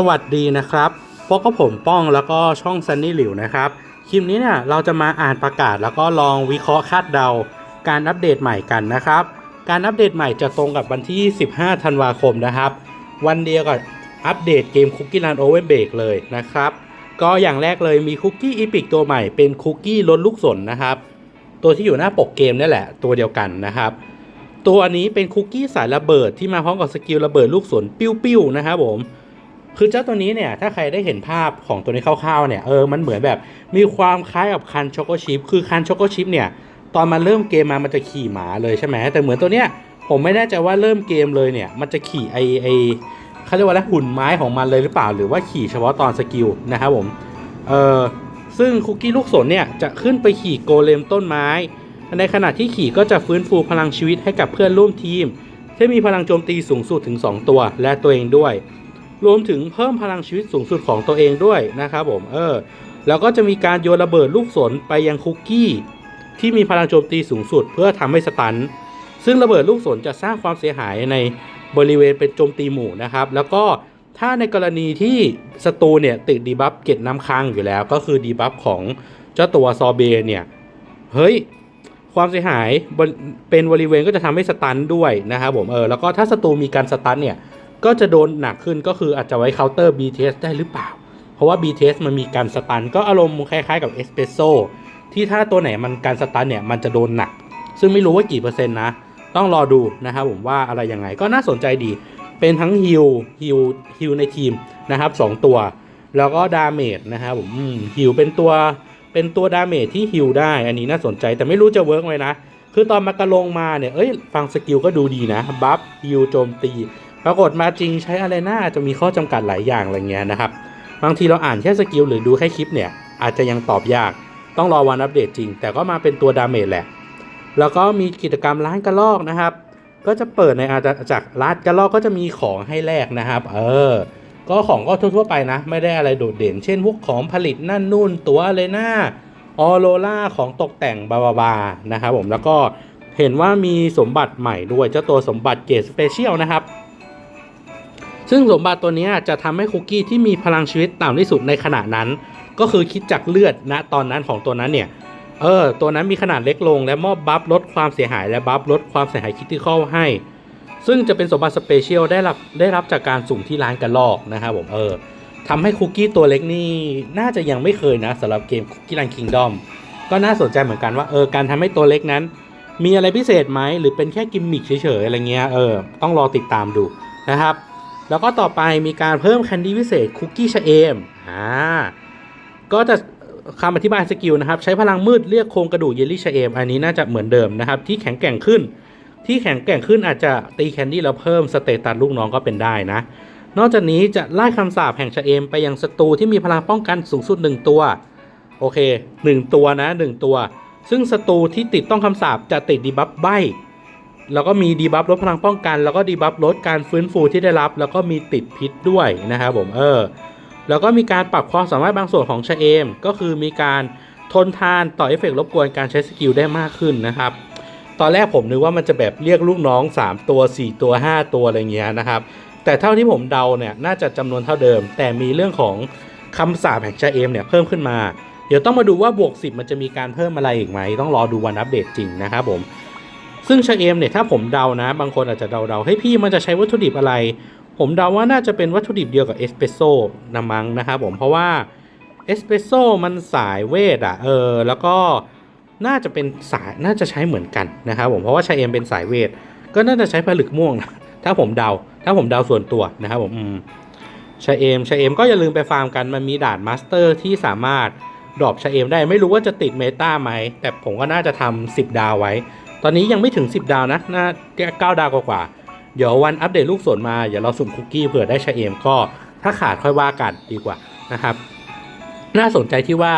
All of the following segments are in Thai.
สวัสดีนะครับพบกับผมป้องแล้วก็ช่องซันนี่หลิวนะครับ คลิปนี้เนี่ยเราจะมาอ่านประกาศแล้วก็ลองวิเคราะห์คาดเดา การอัปเดตใหม่กันนะครับ การอัปเดตใหม่จะตรงกับวันที่ 15 ธันวาคมนะครับ วันเดียวกับอัปเดตเกมคุกกี้ a ันโอเวอร์เบรกเลยนะครับ ก็อย่างแรกเลยมีคุกกี้อีพิกตัวใหม่เป็นคุกกี้ล้นลูกศรนนะครับ ตัวที่อยู่หน้าปกเกมนี่แหละ ตัวเดียวกันนะครับ ตัวนี้เป็นคุกกี้สายระเบิดที่มาพร้อมกับสกิลระเบิดลูกศรปิ้วๆนะครับผม คือเจ้าตัวนี้เนี่ยถ้าใครได้เห็นภาพของตัวนี้คร่าวๆเนี่ยเออมันเหมือนแบบมีความคล้ายกับคันช็อกโกชิพคือคันช็อกโกชิพเนี่ยตอนมาเริ่มเกมมามันจะขี่หมาเลยใช่ไหมแต่เหมือนตัวเนี้ยผมไม่แน่ใจว่าเริ่มเกมเลยเนี่ยมันจะขี่ไอไอเขาเรียกว่าอะไรหุ่นไม้ของมันเลยหรือเปล่า หรือว่าขี่เฉพาะตอนสกิลนะครับผมเออซึ่งคุกกี้ลูกศรเนี่ยจะขึ้นไปขี่โกเลมต้นไม้ ในขณะที่ขี่ก็จะฟื้นฟูพลังชีวิตให้กับเพื่อนร่วมทีม ที่มีพลังโจมตีสูงสุดถึง 2 ตัวและตัวเองด้วย รวมถึงเพิ่มพลังชีวิตสูงสุดของตัวเองด้วยนะครับผมเออแล้วก็จะมีการโยนระเบิดลูกศรไปยังคุกกี้ที่มีพลังโจมตีสูงสุด เพื่อทำให้สตัน ซึ่งระเบิดลูกศรจะสร้างความเสียหายในบริเวณเป็นโจมตีหมู่นะครับ แล้วก็ถ้าในกรณีที่ศัตรูเนี่ยติดดีบัฟเก็ตน้ำค้างอยู่แล้ว ก็คือดีบัฟของเจ้าตัวซอเบเนี่ย เฮ้ย ความเสียหายเป็นบริเวณก็จะทำให้สตันด้วยนะครับผมเออแล้วก็ถ้าศัตรูมีการสตันเนี่ย ก็จะโดนหนักขึ้นก็คืออาจจะไว้เคาน์เตอร์ BTS ได้หรือเปล่า เพราะว่า BTS มันมีการสตันก็อารมณ์คล้ายๆกับเอสเปรสโซที่ถ้าตัวไหนมันการสตันเนี่ยมันจะโดนหนัก ซึ่งไม่รู้ว่ากี่เปอร์เซ็นต์นะ ต้องรอดูนะครับผมว่าอะไรยังไงก็น่าสนใจดี เป็นทั้งฮิลฮิลฮิลในทีมนะครับสองตัว แล้วก็ดาเมจนะครับผมฮิลเป็นตัวเป็นตัวดาเมจที่ฮิลได้ อันนี้น่าสนใจแต่ไม่รู้จะเวิร์กไหมนะ คือตอนมากระลงมาเนี่ยเอ้ยฟังสกิลก็ดูดีนะ บัฟฮิลโจมตี ปรากฏมาจริงใช้อะไรน่าจะมีข้อจำกัดหลายอย่างอะไรเงี้ยนะครับ บางทีเราอ่านแค่สกิลหรือดูแค่คลิปเนี่ย อาจจะยังตอบยาก ต้องรอวันอัปเดตจริง แต่ก็มาเป็นตัวดาเมจแหละ แล้วก็มีกิจกรรมร้านกระลอกนะครับ ก็จะเปิดในอาณาจักร้านกระลอกก็จะมีของให้แลกนะครับ เออ ก็ของก็ทั่วๆไปนะ ไม่ได้อะไรโดดเด่น เช่นพวกของผลิตนั่นนู่นตัวอะไรหน้าออโรล่าของตกแต่งบาบาบานะครับผมแล้วก็เห็นว่ามีสมบัติใหม่ด้วยเจ้าตัวสมบัติเกรดสเปเชียลนะครับ ซึ่งสมบัติตัวนี้จะทำให้คุกกี้ที่มีพลังชีวิตต่ำที่สุดในขณะนั้น ก็คือคิดจากเลือดณตอนนั้นของตัวนั้นเนี่ยเออตัวนั้นมีขนาดเล็กลงและมอบบัฟลดความเสียหายและบัฟลดความเสียหายคิติคอลให้ ซึ่งจะเป็นสมบัติสเปเชียลได้รับได้รับจากการสุ่มที่ร้านกระลอกนะครับผมเออทำให้คุกกี้ตัวเล็กนี่น่าจะยังไม่เคยนะสำหรับเกมคุกกี้รันคิงดอมก็น่าสนใจเหมือนกันว่าเออการทำให้ตัวเล็กนั้น มีอะไรพิเศษไหมหรือเป็นแค่กิมมิคเฉยๆอะไรเงี้ยเออต้องรอติดตามดูนะครับ แล้วก็ต่อไปมีการเพิ่มแคนดี้พิเศษคุกกี้ชะเอมอ่าก็จะคำอธิบายสกิลนะครับ ใช้พลังมืดเรียกโครงกระดูกเยลลี่ชะเอม อันนี้น่าจะเหมือนเดิมนะครับ ที่แข็งแกร่งขึ้น ที่แข็งแกร่งขึ้นอาจจะตีแคนดี้แล้วเพิ่มสเตตัสลูกน้องก็เป็นได้นะ นอกจากนี้จะไล่คำสาปแห่งชะเอมไปยังศัตรูที่มีพลังป้องกันสูงสุด 1 ตัว โอเค 1 ตัวนะ 1 ตัว ซึ่งศัตรูที่ติดต้องคำสาปจะติดดีบัฟใบ แล้วก็มีดีบัฟลดพลังป้องกัน แล้วก็ดีบัฟลดการฟื้นฟูที่ได้รับ แล้วก็มีติดพิษด้วยนะครับผมเออแล้วก็มีการปรับความสามารถบางส่วนของชะเอม ก็คือมีการทนทานต่อเอฟเฟกรบกวนการใช้สกิลได้มากขึ้นนะครับ ตอนแรกผมนึกว่ามันจะแบบเรียกลูกน้อง 3 ตัว 4 ตัว 5 ตัวอะไรเงี้ยนะครับ แต่เท่าที่ผมเดาเนี่ยน่าจะจำนวนเท่าเดิม แต่มีเรื่องของคำสาปแห่งชาเอมเนี่ยเพิ่มขึ้นมา เดี๋ยวต้องมาดูว่าบวก 10 มันจะมีการเพิ่มอะไรอีกไหม ต้องรอดูวันอัปเดตจริงนะครับผม ซึ่งชาเอมเนี่ยถ้าผมเดานะ บางคนอาจจะเดาเดาให้พี่มันจะใช้วัตถุดิบอะไร ผมเดาว่าน่าจะเป็นวัตถุดิบเดียวกับเอสเปรสโซ่นะมั้งนะครับผมเพราะว่าเอสเปรสโซ่มันสายเวทอะเออแล้วก็น่าจะเป็นสายน่าจะใช้เหมือนกันนะครับผมเพราะว่าชาเอมเป็นสายเวท ก็น่าจะใช้ผลึกม่วงนะถ้าผมเดา ถ้าผมเดาส่วนตัวนะครับผมอืมชาเอมชาเอมก็อย่าลืมไปฟาร์มกันมันมีด่านมาสเตอร์ที่สามารถดรอปชาเอมได้ไม่รู้ว่าจะติดเมตาไหมแต่ผมก็น่าจะทำ10 ดาวไว้ ตอนนี้ยังไม่ถึง 10 ดาวนะน่าเก้าดาวกว่าๆเดี๋ยววันอัปเดตลูกศรมาเดี๋ยวเราสุ่มคุกกี้เผื่อได้ชาเอมก็ถ้าขาดค่อยว่ากันดีกว่านะครับ น่าสนใจที่ว่า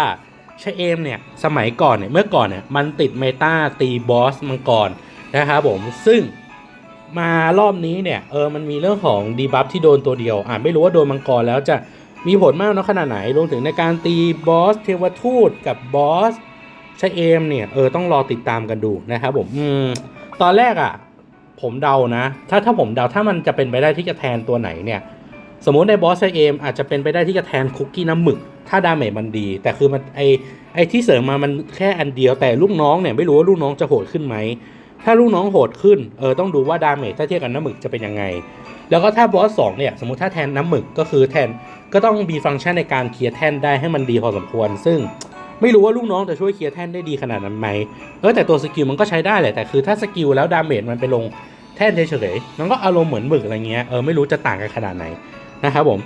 ชาเอมเนี่ยสมัยก่อนเนี่ยเมื่อก่อนเนี่ยมันติดเมตาตีบอสมังกรนะครับผมซึ่งมารอบนี้เนี่ยเออมันมีเรื่องของดีบัฟที่โดนตัวเดียวอ่าไม่รู้ว่าโดนมังกรแล้วจะมีผลมากน้อยขนาดไหนรวมถึงในการตีบอสเทวทูตกับบอส ชาเอมเนี่ยเออต้องรอติดตามกันดูนะครับผมอืมตอนแรกอะ ผมเดานะ ถ้าถ้าผมเดาถ้ามันจะเป็นไปได้ที่จะแทนตัวไหนเนี่ยสมมติในบอสไซเอมอาจจะเป็นไปได้ที่จะแทนคุกกี้น้ำหมึก ถ้าดาเมจมันดี แต่คือมันไอไอที่เสริมมามันแค่อันเดียวแต่ลูกน้องเนี่ยไม่รู้ว่าลูกน้องจะโหดขึ้นไหม ถ้าลูกน้องโหดขึ้นเออต้องดูว่าดาเมจถ้าเทียบกับน้ำหมึกจะเป็นยังไง แล้วก็ถ้าบอสสองเนี่ยสมมติถ้าแทนน้ำหมึกก็คือแทนก็ต้องมีฟังก์ชันในการเคลียร์แท่นได้ให้มันดีพอสมควร ซึ่ง ไม่รู้ว่าลูกน้องจะช่วยเคลียร์แท่นได้ดีขนาดนั้นไหมเออแต่ตัวสกิลมันก็ใช้ได้แหละแต่คือถ้าสกิลแล้วดาเมจมันไปลงแท่นเฉยๆมันก็อารมณ์เหมือนหมึกอะไรเงี้ยเออไม่รู้จะต่างกันขนาดไหนนะครับผม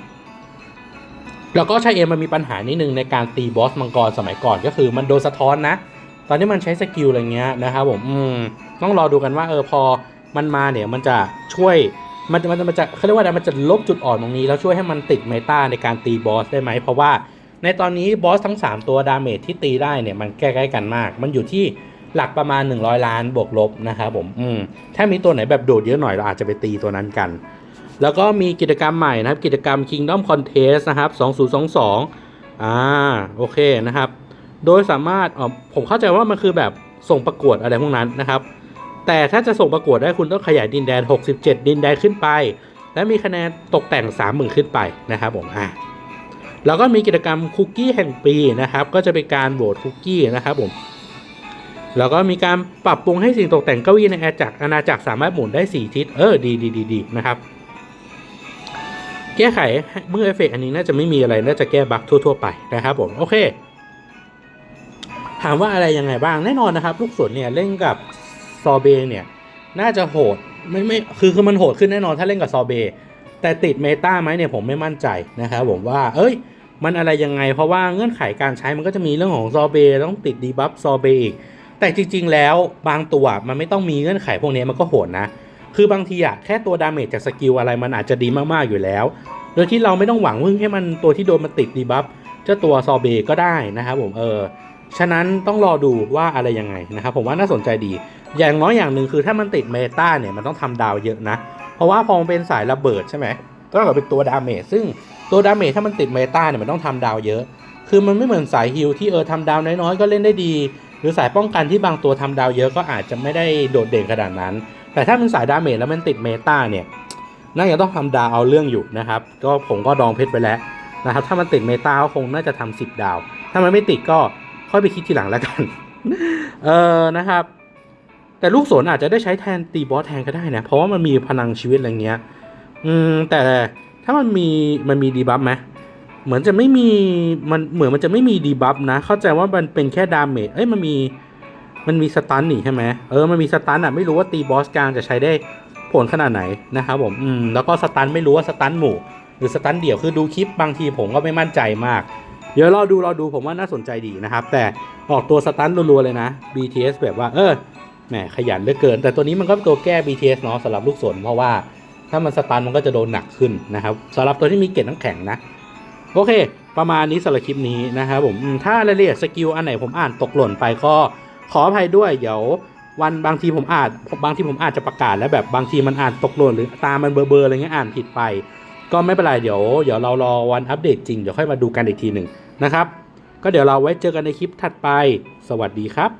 แล้วก็ใช้เอ็มมันมีปัญหานิดนึงในการตีบอสมังกรสมัยก่อนก็คือมันโดนสะท้อนนะ ตอนนี้มันใช้สกิลอะไรเงี้ยนะครับผมอืมต้องรอดูกันว่าเออพอมันมาเนี่ยมันจะช่วยมันมันมันจะเขาเรียกว่ามันจะลบจุดอ่อนตรงนี้ แล้วช่วยให้มันติดเมตาในการตีบอสได้ไหมเพราะว่า ในตอนนี้บอสทั้ง 3 ตัวดาเมจที่ตีได้เนี่ยมันใกล้ๆกันมาก มันอยู่ที่หลักประมาณ 100 ล้านบวกลบนะครับผมอืมถ้ามีตัวไหนแบบโดดเยอะหน่อยเราอาจจะไปตีตัวนั้นกัน แล้วก็มีกิจกรรมใหม่นะครับ กิจกรรม Kingdom Contest นะครับ 2022 อ่าโอเคนะครับ โดยสามารถอ๋อผมเข้าใจว่ามันคือแบบส่งประกวดอะไรพวกนั้นนะครับ แต่ถ้าจะส่งประกวดได้คุณต้องขยายดินแดน 67 ดินแดนขึ้นไป และมีคะแนนตกแต่ง 30,000 ขึ้นไปนะครับผมอ่า แล้วก็มีกิจกรรมคุกกี้แห่งปีนะครับก็จะเป็นการโหวตคุกกี้นะครับผมแล้วก็มีการปรับปรุงให้สิ่งตกแต่งเก้าอี้ในอาณาจักรอาณาจักรสามารถหมุนได้ 4 ทิศเออดีดีดีดีนะครับ แก้ไขเมื่อเอฟเฟกต์อันนี้น่าจะไม่มีอะไรน่าจะแก้บั๊กทั่ว ๆ ไปนะครับผมโอเค ถามว่าอะไรยังไงบ้างแน่นอนนะครับ ลูกศรเนี่ยเล่นกับซอเบเนี่ยน่าจะโหดไม่ไม่คือคือมันโหดขึ้นแน่นอนถ้าเล่นกับซอเบ แต่ติดเมตาไหมเนี่ยผมไม่มั่นใจนะครับผมว่า เอ้ย มันอะไรยังไง เพราะว่าเงื่อนไขการใช้มันก็จะมีเรื่องของซอเบต้องติดดีบัฟซอเบอีก แต่จริง ๆ แล้วบางตัวมันไม่ต้องมีเงื่อนไขพวกนี้มันก็โหดนะ คือบางทีอะแค่ตัวดาเมจจากสกิลอะไรมันอาจจะดีมากๆอยู่แล้ว โดยที่เราไม่ต้องหวังพึ่งให้มันตัวที่โดนมันติดดีบัฟเจ้าตัวซอเบก็ได้นะครับผมเออฉะนั้นต้องรอดูว่าอะไรยังไงนะครับผมว่าน่าสนใจดี อย่างน้อยอย่างหนึ่งคือถ้ามันติดเมตาเนี่ยมันต้องทำดาวเยอะนะ ราะว่าพอมันเป็นสายระเบิดใช่ไหมก็เท่ากับเป็นตัวดาเมจซึ่งตัวดาเมจถ้ามันติดเมตาเนี่ยมันต้องทำดาวเยอะ คือมันไม่เหมือนสายฮิลที่เออทำดาวน้อยๆก็เล่นได้ดี หรือสายป้องกันที่บางตัวทำดาวเยอะก็อาจจะไม่ได้โดดเด่นขนาดนั้น แต่ถ้าเป็นสายดาเมจแล้วมันติดเมตาเนี่ยน่าจะต้องทำดาวเอาเรื่องอยู่นะครับ ก็ผมก็ดองเพชรไปแล้วนะครับถ้ามันติดเมตาก็คงน่าจะทำสิบดาว ถ้ามันไม่ติดก็ค่อยไปคิดทีหลังแล้วกัน เออนะครับ แต่ลูกศรอาจจะได้ใช้แทนตีบอสแทนก็ได้นะ เพราะว่ามันมีพลังชีวิตอะไรเงี้ย อืม แต่ถ้ามันมีมันมีดีบัฟไหมเหมือนจะไม่มีมันเหมือนมันจะไม่มีดีบัฟนะ เข้าใจว่ามันเป็นแค่ดาเมจเอ้ยมันมีมันมีสตันนี่ใช่ไหมเออมันมีสตันอะไม่รู้ว่าตีบอสกลางจะใช้ได้ผลขนาดไหนนะครับผมอืมแล้วก็สตันไม่รู้ว่าสตันหมู่ หรือสตันเดี่ยวคือดูคลิปบางทีผมก็ไม่มั่นใจมาก เดี๋ยวรอดูรอดูผมว่าน่าสนใจดีนะครับ แต่ออกตัวสตันรัวๆเลยนะ BTS แบบว่าเออ แหมขยันเหลือเกิน แต่ตัวนี้มันก็เป็นตัวแก้ BTS เนาะสำหรับลูกศรเพราะว่าถ้ามันสตันมันก็จะโดนหนักขึ้นนะครับสำหรับตัวที่มีเกล็ดน้ำแข็งนะ โอเค ประมาณนี้สำหรับคลิปนี้นะครับผมถ้ารายละเอียดสกิลอันไหนผมอ่านตกหล่นไปก็ขออภัยด้วยเดี๋ยววันบางทีผมอานบางทีผมอาจจะประกาศแล้วแบบบางทีมันอ่านตกหล่นหรือตามันเบลอๆอะไรเงี้ยอ่านผิดไป ก็ไม่เป็นไรเดี๋ยวเดี๋ยวเรารอวันอัปเดตจริงเดี๋ยวค่อยมาดูกันอีกทีหนึ่งนะครับ ก็เดี๋ยวเราไว้เจอกันในคลิปถัดไป สวัสดีครับ